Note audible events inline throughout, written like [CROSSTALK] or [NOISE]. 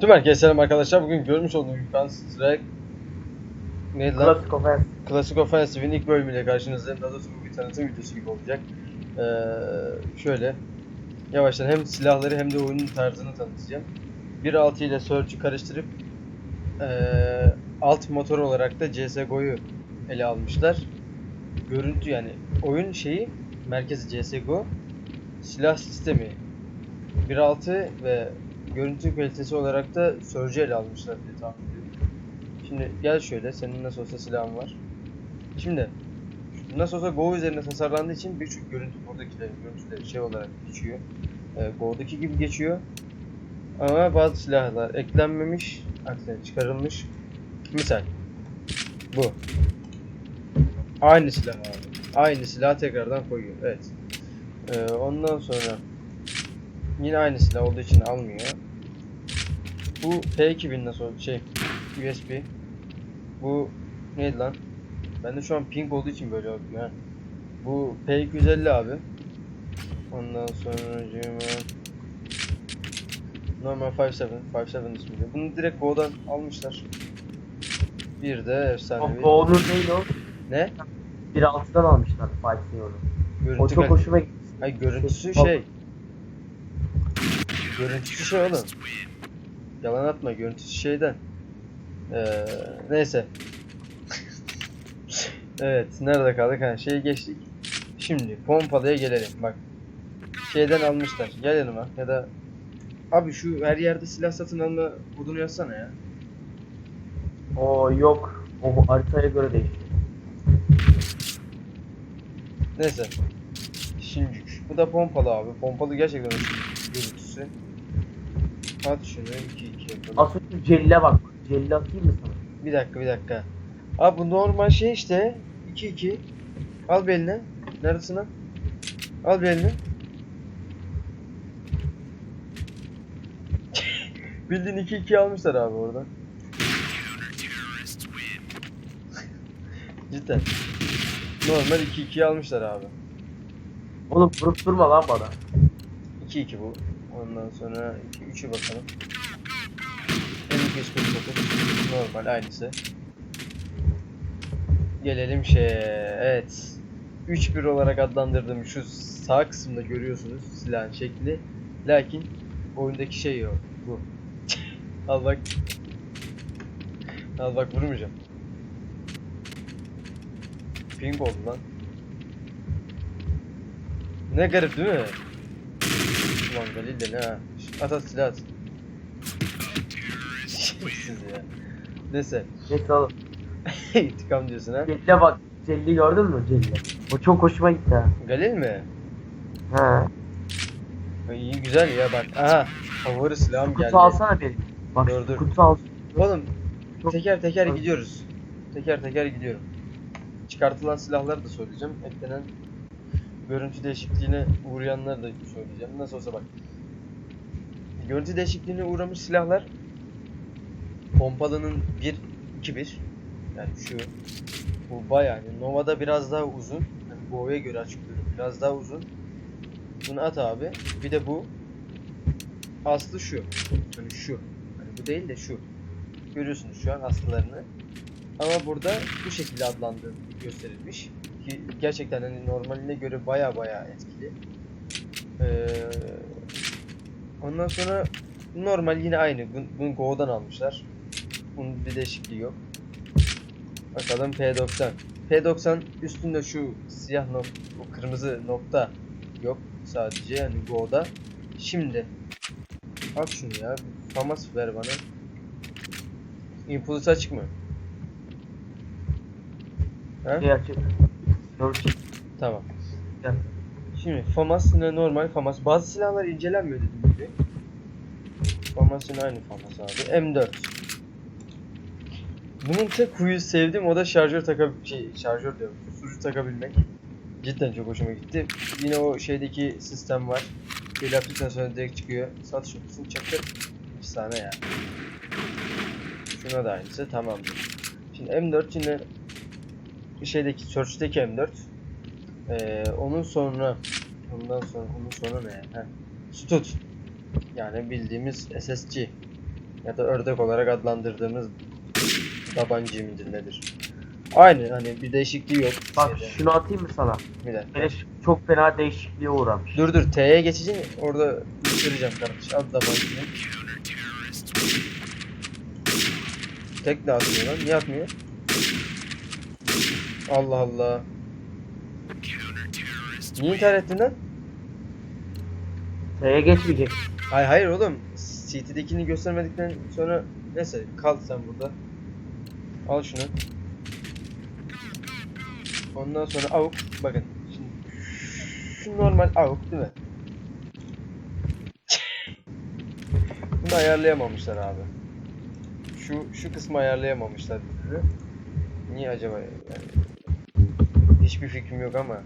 Tüm herkese selam arkadaşlar. Bugün görmüş olduğunuz Counter Strike neydi lan? Klasik ofens. Classic Offensive'in ilk bölümüyle karşınızdayım. Daha doğrusu bu bir tanıtım videosu gibi olacak. Ee, şöyle yavaştan hem silahları hem de oyunun tarzını tanıtacağım. 1.6 ile Surge'ü karıştırıp ee, alt motor olarak da CSGO'yu ele almışlar. Görüntü yani oyun şeyi merkezi CSGO silah sistemi 1.6 ve görüntü kalitesi olarak da Surge'ü ele almışlar diye tahmin ediyorum. Şimdi gel şöyle senin nasıl olsa silahın var. Şimdi nasıl olsa Go üzerine tasarlandığı için birçok görüntü buradakilerin görüntüleri şey olarak geçiyor. E, Go'daki gibi geçiyor. Ama bazı silahlar eklenmemiş, aksine çıkarılmış. Misal bu. Aynı silah abi. Aynı silah tekrardan koyuyor. Evet. E, ondan sonra yine aynı silah olduğu için almıyor. Bu P2000 nasıl şey USB. Bu neydi lan? Ben de şu an pink olduğu için böyle yapıyorum ha. Bu P250 abi. Ondan sonra normal 57, 57 ismiyle. Bunu direkt Go'dan almışlar. Bir de efsanevi. Go'nun değil o. Ne? 1.6'dan almışlar Fight Zero. O Görüntü çok hoşuma gitti. Ay görüntüsü Şey- şey. Görüntüsü şey oğlum. Yalan atma görüntüsü şeyden. Ee, neyse. evet nerede kaldık? Ha şeyi geçtik. Şimdi pompalıya gelelim bak. Şeyden almışlar. Gel yanıma ya da Abi şu her yerde silah satın alma kodunu yazsana ya. O yok. O haritaya göre değişiyor. Neyse. Şimdi bu da pompalı abi. Pompalı gerçekten görüntüsü. At şunu 2 2 yapalım. Şu Celle bak. Celle atayım mı sana? Bir dakika bir dakika. Abi bu normal şey işte. 2-2. Al bir eline. Neredesin lan? Al bir eline. [LAUGHS] Bildiğin 2-2 almışlar abi orada. [LAUGHS] Cidden. Normal 2-2 almışlar abi. Oğlum vurup durma lan bana. 2-2 bu. Ondan sonra 2-3'ü bakalım. M249 normal aynısı. Gelelim şey evet. 3-1 olarak adlandırdığım şu sağ kısımda görüyorsunuz silahın şekli. Lakin oyundaki şey yok. Bu. [LAUGHS] Al bak. Al bak vurmayacağım. Ping oldu lan. Ne garip değil mi? Ulan Galil de ne ha? At at silah at. Ya. [LAUGHS] Neyse. Neyse oğlum. [LAUGHS] İntikam diyorsun ha. Celle bak. Celle'yi gördün mü Celle? O çok hoşuma gitti ha. Galil mi? Ha. İyi güzel ya bak. Aha. Favori silahım geldi. Kutu alsana benim. Bak Dur, dur. kutu al. Oğlum Çok- teker teker gidiyoruz. Teker teker gidiyorum. Çıkartılan silahları da söyleyeceğim. Eklenen görüntü değişikliğine uğrayanları da söyleyeceğim. Nasıl olsa bak. Görüntü değişikliğine uğramış silahlar Pompalı'nın 1 2 1 yani şu bu bayağı yani Nova'da biraz daha uzun. Yani Go'ya göre açıklıyorum. Biraz daha uzun. Bunu at abi. Bir de bu. Aslı şu. Hani şu. Hani bu değil de şu. Görüyorsunuz şu an aslılarını. Ama burada bu şekilde adlandığı gösterilmiş. Ki gerçekten hani normaline göre baya baya etkili. Ee, ondan sonra normal yine aynı. Bunu, Go'dan almışlar. Bunun bir değişikliği yok. Bakalım P90. P90 üstünde şu siyah nok o kırmızı nokta yok sadece yani Go'da. Şimdi Al şunu ya. Famas ver bana. Impulse açık mı? Ha? Şey Dur. Tamam. Gel. Şimdi FAMAS yine normal FAMAS. Bazı silahlar incelenmiyor dediğim gibi. FAMAS yine aynı FAMAS abi. M4. Bunun tek huyu sevdiğim o da şarjör taka şey şarjör diyorum. Susturucu takabilmek. Cidden çok hoşuma gitti. Yine o şeydeki sistem var. Bir yaptıktan sonra direkt çıkıyor. Satış yapıyorsun çakır. Efsane ya. Şuna da aynısı tamamdır. Şimdi M4 yine şeydeki Search'teki M4. Ee, onun sonra ondan sonra onun sonra ne? Heh. Stut. Yani bildiğimiz SSG. Ya da ördek olarak adlandırdığımız tabanca midir nedir? Aynı hani bir değişikliği yok. Bak şeyde. şunu atayım mı sana? Bir dakika. Beleş çok fena değişikliğe uğramış. Dur dur T'ye geçeceğim orada göstereceğim kardeş. Al tabancayı. Tek de atmıyor lan. Niye atmıyor? Allah Allah. Niye intihar ettin lan? T'ye geçmeyecek. Hayır hayır oğlum. CT'dekini göstermedikten sonra neyse kal sen burada. Al şunu. Ondan sonra avuk. Bakın. Şimdi şu normal avuk değil mi? Bunu ayarlayamamışlar abi. Şu şu kısmı ayarlayamamışlar. Niye acaba yani? Hiçbir fikrim yok ama.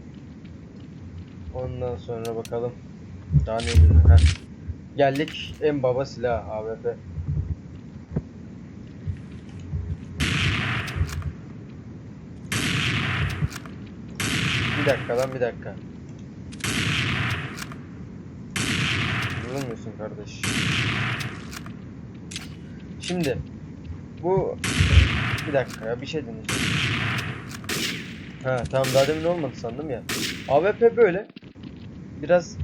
Ondan sonra bakalım. Daha ne. Heh. Geldik en baba silah AWP. Bir dakika lan bir dakika. Vurulmuyorsun kardeş. Şimdi bu bir dakika ya bir şey deneyeceğim. Ha tamam daha demin olmadı sandım ya. AWP böyle. Biraz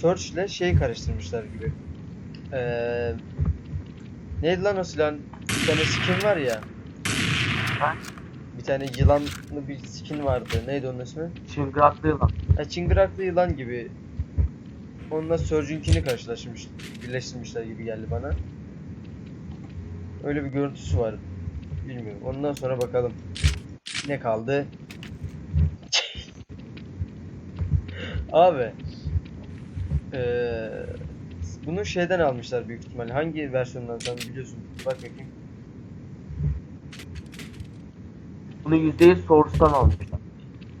Search ile şey karıştırmışlar gibi. Ee, neydi lan o silahın? Bir tane skin var ya. Ha? Bir tane yılanlı bir skin vardı. Neydi onun ismi? Çıngıraklı yılan. Ha, çıngıraklı yılan gibi. Onunla Surge'ünkini karşılaşmış, birleştirmişler gibi geldi bana. Öyle bir görüntüsü var. Bilmiyorum. Ondan sonra bakalım. Ne kaldı? Abi. Eee bunu şeyden almışlar büyük ihtimalle. Hangi versiyondan sen biliyorsun? Bak bakayım. Bunu %100 Source'dan almışlar.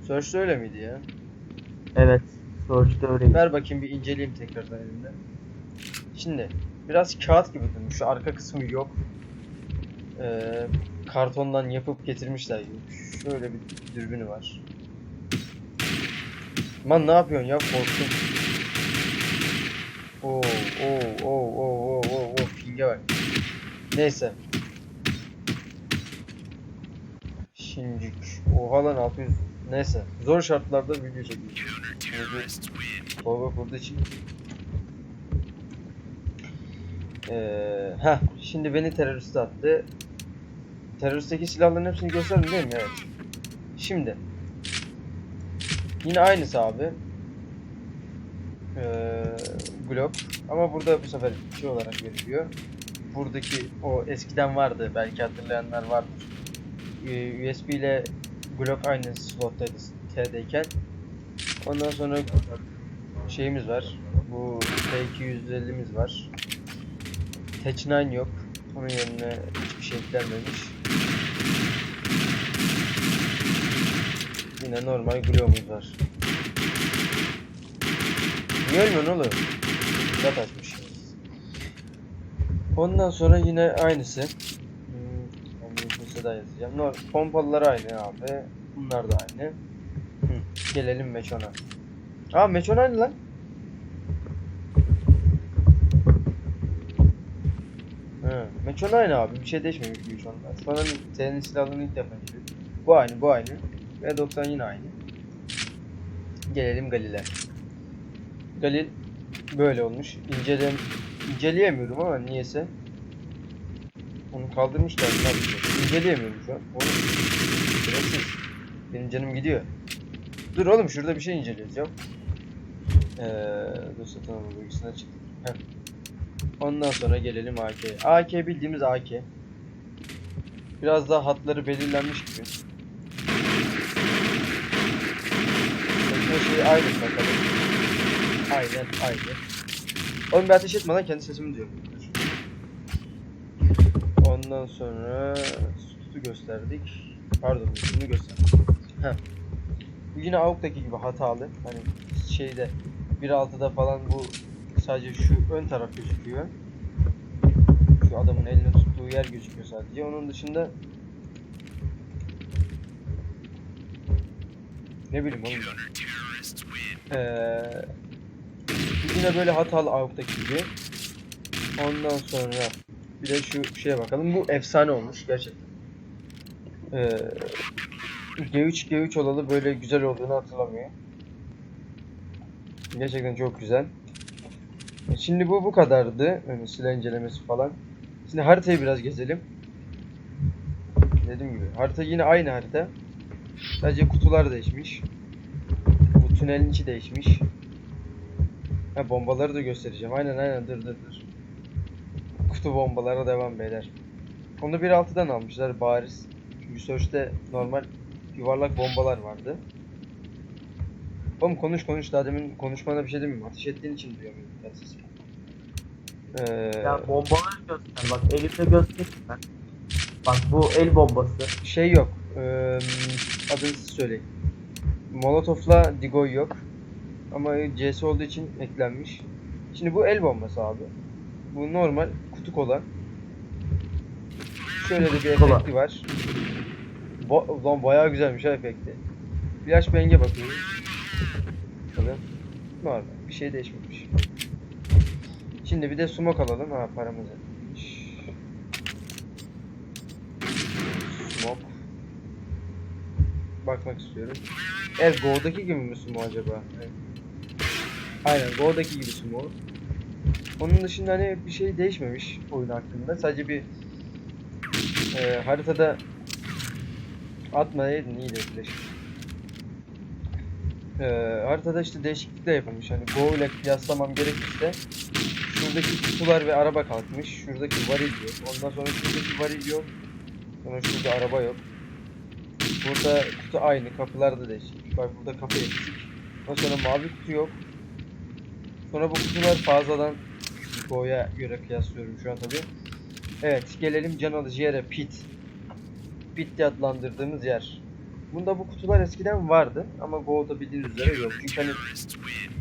Search'te öyle miydi ya? Evet. Source'da öyleydi. Ver bakayım bir inceleyeyim tekrardan elimde. Şimdi biraz kağıt gibi durmuş. Şu arka kısmı yok. Ee, kartondan yapıp getirmişler gibi. Şöyle bir dürbünü var. Man ne yapıyorsun ya korktum. Oo oo oo oo oo oo oo pinge bak. Neyse. Şimdi oha lan 600 neyse zor şartlarda video çekiyorum. Baba kurduğu için. Ee, heh, şimdi beni teröriste attı. Teröristteki silahların hepsini gösterdim değil mi? Evet. Şimdi. Yine aynısı abi. Ee, Glock. Ama burada bu sefer şey olarak veriliyor. Buradaki o eskiden vardı. Belki hatırlayanlar vardır. Ee, USB ile Glock aynı slottaydı T'deyken. Ondan sonra şeyimiz var. Bu T250'miz var. Tech 9 yok. Onun yerine hiçbir şey eklenmemiş. Yine normal Glow'umuz var. Niye ölmüyorsun oğlum? Zat açmış. Ondan sonra yine aynısı. Hmm, bir daha yazacağım. No, pompalılar aynı abi. Bunlar da aynı. Hı, gelelim Meçon'a. Aa Meçon aynı lan. He, Meçon aynı abi. Bir şey değişmemiş Meçon'da. Şu an senin silahlarını ilk defa. Bu aynı, bu aynı. Ve 90 yine aynı. Gelelim Galil'e. Galil böyle olmuş. İncelem inceleyemiyorum ama niyeyse. Onu kaldırmışlar. İnceleyemiyorum şu an. Oğlum. Şerefsiz. Benim canım gidiyor. Dur oğlum şurada bir şey inceliyoruz ya. Eee dur satın alma bölgesine çıktık. Ondan sonra gelelim AK'ye. AK bildiğimiz AK. Biraz daha hatları belirlenmiş gibi. Şeyi aynı bakalım. Aynen aynı. Oğlum bir ateş etme lan kendi sesimi duyuyorum. Ondan sonra sütü gösterdik. Pardon bunu gösterdik. Heh. Bu yine AUK'taki gibi hatalı. Hani şeyde 1.6'da falan bu sadece şu ön taraf gözüküyor. Şu adamın elini tuttuğu yer gözüküyor sadece. Onun dışında ne bileyim oğlum. Ee, yine böyle hatalı AUK'taki gibi. Ondan sonra Bir de şu şeye bakalım. Bu efsane olmuş gerçekten. Ee, G3 G3 olalı böyle güzel olduğunu hatırlamıyor. Gerçekten çok güzel. E, Şimdi bu bu kadardı. Yani silah incelemesi falan. Şimdi haritayı biraz gezelim. Dediğim gibi harita yine aynı harita. Sadece kutular değişmiş. Bu tünelin içi değişmiş. Ha bombaları da göstereceğim. Aynen aynen dur dur dur. Kutu bombalara devam beyler. Onu 1.6'dan almışlar bariz. Çünkü Search'te normal yuvarlak bombalar vardı. Oğlum konuş konuş daha demin konuşmana bir şey demeyeyim. Ateş ettiğin için duyuyorum yetersiz. Ee, Ya bombaları göster. Bak elimde göstereyim ben. Bak bu el bombası. şey yok. Ee, adını siz söyleyin. Molotov'la Digoy yok. Ama CS olduğu için eklenmiş. Şimdi bu el bombası abi. Bu normal kutu kola. Şöyle de bir Kola. efekti var. Ba lan bayağı güzelmiş ha efekti. Flash bang'e bakıyorum. Tabii. Normal. Bir şey değişmemiş. Şimdi bir de smoke alalım. Ha paramız yetmiş. Smoke. Bakmak istiyorum. Evet Go'daki gibi mi sumo acaba? Evet. Aynen Go'daki gibi sumo. Onun dışında hani bir şey değişmemiş oyun hakkında. Sadece bir e, haritada atmayaydın iyiydi flash. E, haritada işte değişiklikler yapılmış. Hani Go ile kıyaslamam gerekirse şuradaki kutular ve araba kalkmış. Şuradaki varil yok. Ondan sonra şuradaki varil yok. Sonra şurada araba yok. Burada kutu aynı. Kapılar da değişik. Bak burada kapı eksik. Ondan sonra mavi kutu yok. Sonra bu kutular fazladan Go'ya göre kıyaslıyorum şu an tabi. Evet gelelim can alıcı yere pit. Pit diye adlandırdığımız yer. Bunda bu kutular eskiden vardı ama Go'da bildiğiniz üzere yok. Çünkü hani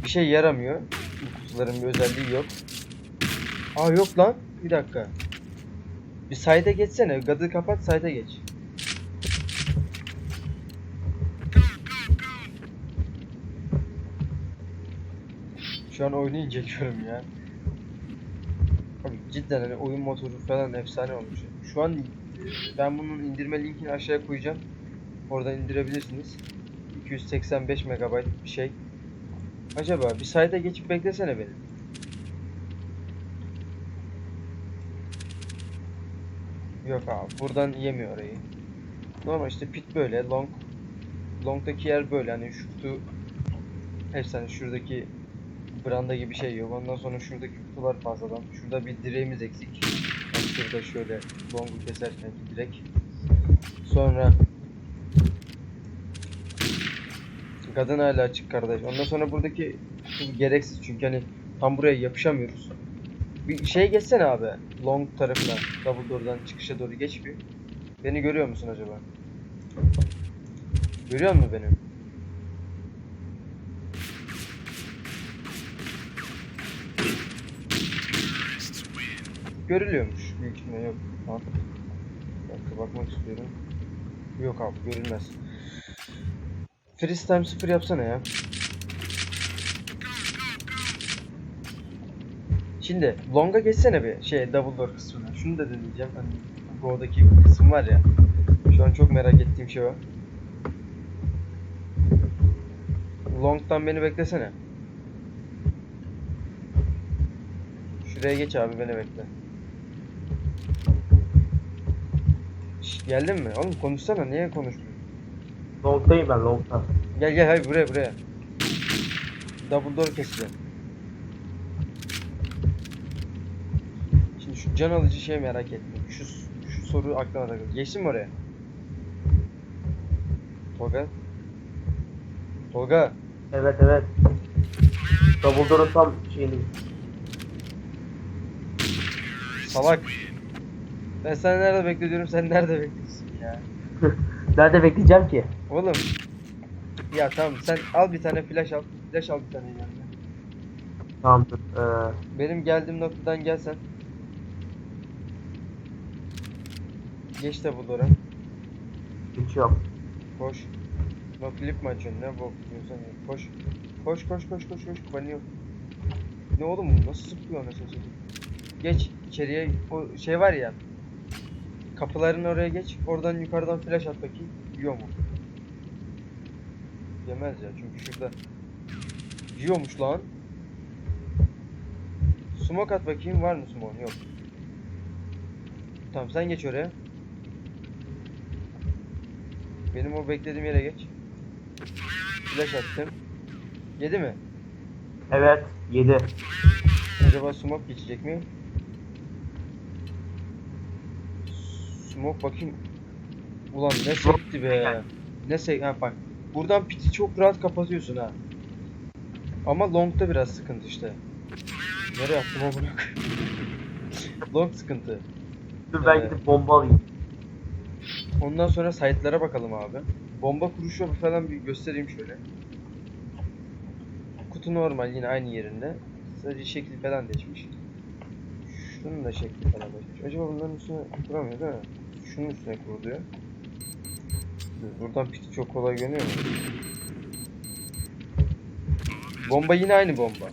bir şey yaramıyor. Bu kutuların bir özelliği yok. Aa yok lan. Bir dakika. Bir sayda geçsene. Gadı kapat sayda geç. Şu an oyunu inceliyorum ya. Abi cidden hani oyun motoru falan efsane olmuş. Şu an ben bunun indirme linkini aşağıya koyacağım. Oradan indirebilirsiniz. 285 MB bir şey. Acaba bir sayda geçip beklesene beni. Yok abi buradan yemiyor orayı. Normal işte pit böyle long long'daki yer böyle hani şu kutu efsane şuradaki branda gibi şey yok. Ondan sonra şuradaki kutular fazladan. Şurada bir direğimiz eksik. Bak şurada şöyle longu keserken direk. Sonra Kadın hala açık kardeş. Ondan sonra buradaki gereksiz çünkü hani tam buraya yapışamıyoruz. Bir şey geçsene abi. Long tarafına. Double door'dan çıkışa doğru geç bir. Beni görüyor musun acaba? Görüyor musun beni? Görülüyormuş. Büyük ihtimal yok. Tamam. Bir dakika bakmak istiyorum. Yok abi görülmez. Freeze time 0 yapsana ya. Şimdi long'a geçsene bir şey double door kısmına. Şunu da deneyeceğim. Hani Go'daki kısım var ya. Şu an çok merak ettiğim şey o. Long'dan beni beklesene. Şuraya geç abi beni bekle. Şş, geldin mi? Oğlum konuşsana niye konuşmuyorsun? Long'dayım ben long'da. Gel gel hayır buraya buraya. Double door keseceğim. Şimdi şu can alıcı şey merak ettim. Şu şu soru aklıma takıldı. Geçtin mi oraya? Tolga? Tolga? Evet evet. Double door'un tam şeyini. Salak. Ben seni nerede bekliyorum sen nerede bekliyorsun ya? [LAUGHS] Nerede bekleyeceğim ki? Oğlum. Ya tamam sen al bir tane flash al. Flash al bir tane yanına. Tamamdır. Ee, Benim geldiğim noktadan gelsen. Geç de bu dora. geçiyorum. Koş. No flip mi açıyorsun ne bok diyorsan ya. Koş. Koş koş koş koş koş. Bani yok. Ne oğlum bu nasıl zıplıyor anasını satayım. Geç. içeriye o şey var ya. Kapıların oraya geç. Oradan yukarıdan flash at bakayım. Yiyor mu? Yemez ya çünkü şurada. Yiyormuş lan. Smoke at bakayım var mı smoke? Yok. Tamam sen geç oraya. Benim o beklediğim yere geç. Flash attım. Yedi mi? Evet 7. Acaba smoke geçecek mi? Smoke bakayım. Ulan ne sekti be. Ne sek ha bak. Buradan piti çok rahat kapatıyorsun ha. Ama long'da biraz sıkıntı işte. Nereye attım o bunu? [LAUGHS] Long sıkıntı. Dur ben Evet. gidip bomba alayım. Ondan sonra site'lara bakalım abi. Bomba kuruşu falan bir göstereyim şöyle. Kutu normal yine aynı yerinde. Sadece şekli falan değişmiş. Şunun da şekli falan değişmiş. Acaba bunların üstüne kuramıyor değil mi? Şunun üstüne kuruluyor. Buradan piti çok kolay görünüyor mu? Bomba yine aynı bomba.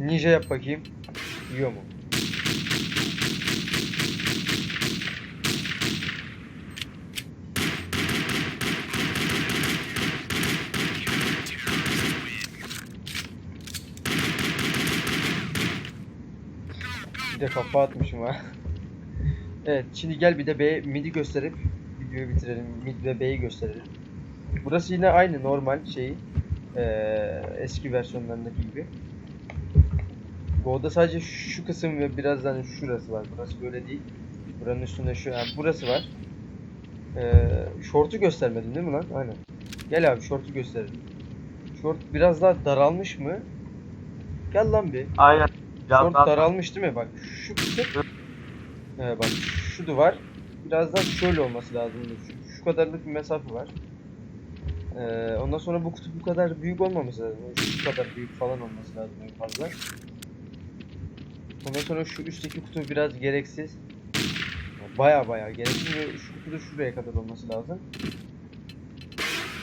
Ninja yap bakayım. Yiyor mu? Bir de kafa atmışım ha. [LAUGHS] evet şimdi gel bir de B mid'i gösterip videoyu bitirelim. Mid ve B'yi gösterelim. Burası yine aynı normal şeyi. Eee, eski versiyonlarındaki gibi. Go'da sadece şu kısım ve birazdan şurası var. Burası böyle değil. Buranın üstünde şu, yani burası var. Eee short'u göstermedin değil mi lan? Aynen. Gel abi short'u gösterelim. Short biraz daha daralmış mı? Gel lan bir. Aynen. Biraz daha daralmış değil mi? Bak şu kısım. Ee, bak şu duvar. Biraz daha şöyle olması lazım. Şu, kadarlık bir mesafe var. Ee, ondan sonra bu kutu bu kadar büyük olmaması lazım. Şu kadar büyük falan olması lazım en fazla. Ondan sonra şu üstteki kutu biraz gereksiz. Baya baya gereksiz ve şu kutu da şuraya kadar olması lazım.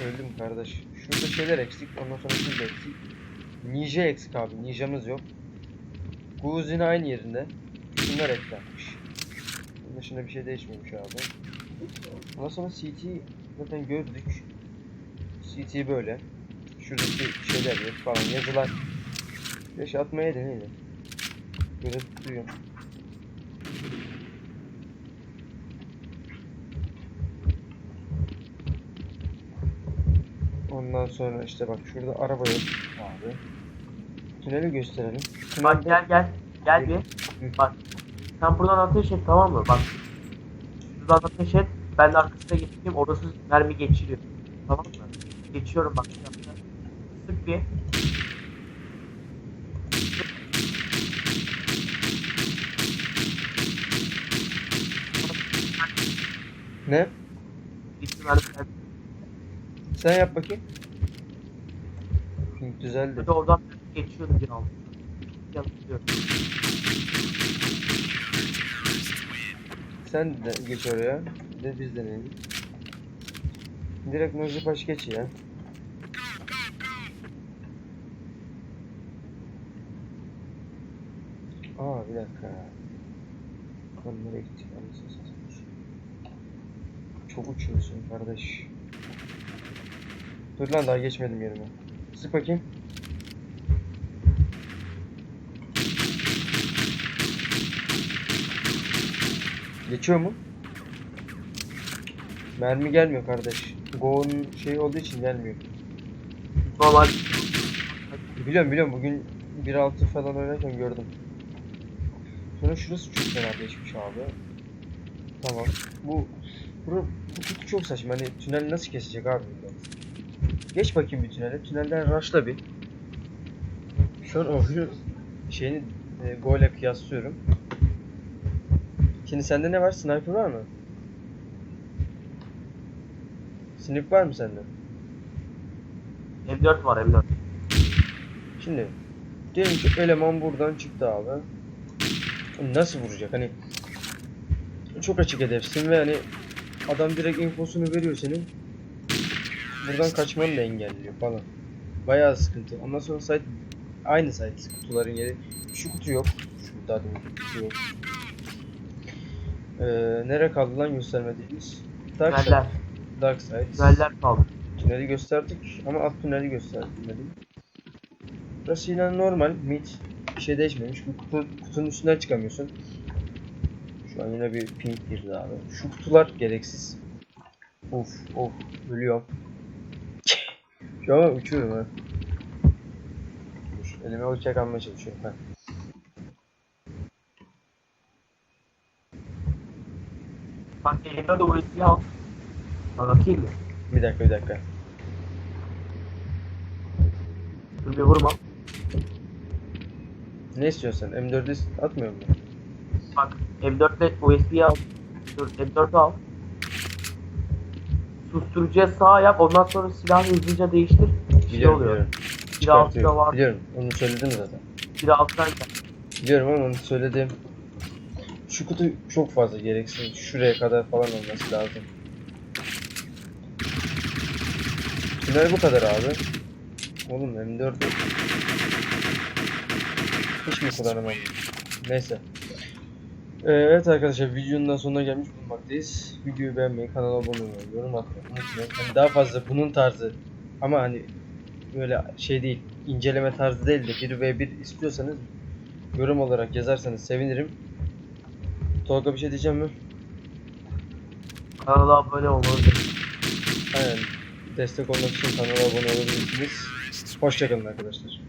Öldüm kardeş. Şurada şeyler eksik. Ondan sonra şurada eksik. Ninja eksik abi. Ninjamız yok. Guz yine aynı yerinde. Şunlar eklenmiş. Bunun dışında bir şey değişmemiş abi. Ondan sonra CT zaten gördük. CT böyle. Şuradaki şeyler yok falan yazılar. Yaş atmaya deneyelim. Böyle tutuyor. Ondan sonra işte bak şurada araba yok abi. Tüneli gösterelim. Bak Tünelde- gel gel. Gel bir. Bak. Sen buradan ateş et tamam mı? Bak. Şuradan ateş et. Ben de arkasına geçeyim. Orası mermi geçiriyor. Tamam mı? Geçiyorum bak. Sık bir. Ne? Sen yap bakayım. Düzeldi. De oradan geçiyordu bir aldım. Yanılıyorum. Sen de geç oraya. De biz deneyelim. Direkt Nozi Paş geç ya. Aa bir dakika. Lan nereye gittik anasını. Çok uçuyorsun kardeş. Dur lan daha geçmedim yerime. Sık bakayım. Geçiyor mu? Mermi gelmiyor kardeş. Go'nun şey olduğu için gelmiyor. Normal. Biliyorum biliyorum bugün 1.6 falan oynarken gördüm. Sonra şurası çok fena değişmiş abi. Tamam. Bu bu, bu kutu çok saçma. Hani tünel nasıl kesecek abi? Geç bakayım bir tünele. Tünelden rushla bir. Şu an oyunu şeyini e, Go ile kıyaslıyorum. Şimdi sende ne var? Sniper var mı? Snip var mı sende? M4 var M4. Şimdi diyelim ki eleman buradan çıktı abi. Nasıl vuracak? Hani çok açık hedefsin ve hani adam direkt infosunu veriyor senin. Buradan kaçmanı da engelliyor falan. Bayağı sıkıntı. Ondan sonra site aynı site kutuların yeri. Şu kutu yok. Şu daha demin. Yok. Ee, nere kaldı lan göstermediğimiz? Dark Side. Tüneller. Dark Side. Tüneller kaldı. Tüneli gösterdik ama alt tüneli göstermedim. Burası yine normal mid. Bir şey değişmemiş. Bu kutu, kutunun üstünden çıkamıyorsun. Şu an yine bir ping girdi abi. Şu kutular gereksiz. Of of ölüyorum. [LAUGHS] Şu an uçuyorum ha. Elime uçak almaya çalışıyorum. Ha. Elime de USB'yi al. Anlatayım mı? Bir dakika bir dakika. Dur bir vurma. Ne istiyorsun sen? M4'ü atmıyor mu? Bak M4'le USB'yi al. Dur M4'ü al. Susturucuya sağ yap ondan sonra silahı hızlıca değiştir. Şey Biliyorum oluyor. biliyorum. Altında Çıkartıyorum. var. Biliyorum. Onu söyledim zaten. Bir alttan gel. Biliyorum ama onu söyledim. Şu kutu çok fazla gereksiz. Şuraya kadar falan olması lazım. Tünel bu kadar abi. Oğlum M4 hiç mi kullanamam? Neyse. Evet arkadaşlar videonun da sonuna gelmiş bulunmaktayız. Videoyu beğenmeyi, kanala abone olmayı, yorum atmayı unutmayın. Hani daha fazla bunun tarzı ama hani böyle şey değil, inceleme tarzı değil de 1v1 istiyorsanız yorum olarak yazarsanız sevinirim. Tolga bir şey diyeceğim mi? Kanala abone olmanızı. Aynen. Destek olmak için kanala abone olabilirsiniz. Hoşçakalın arkadaşlar.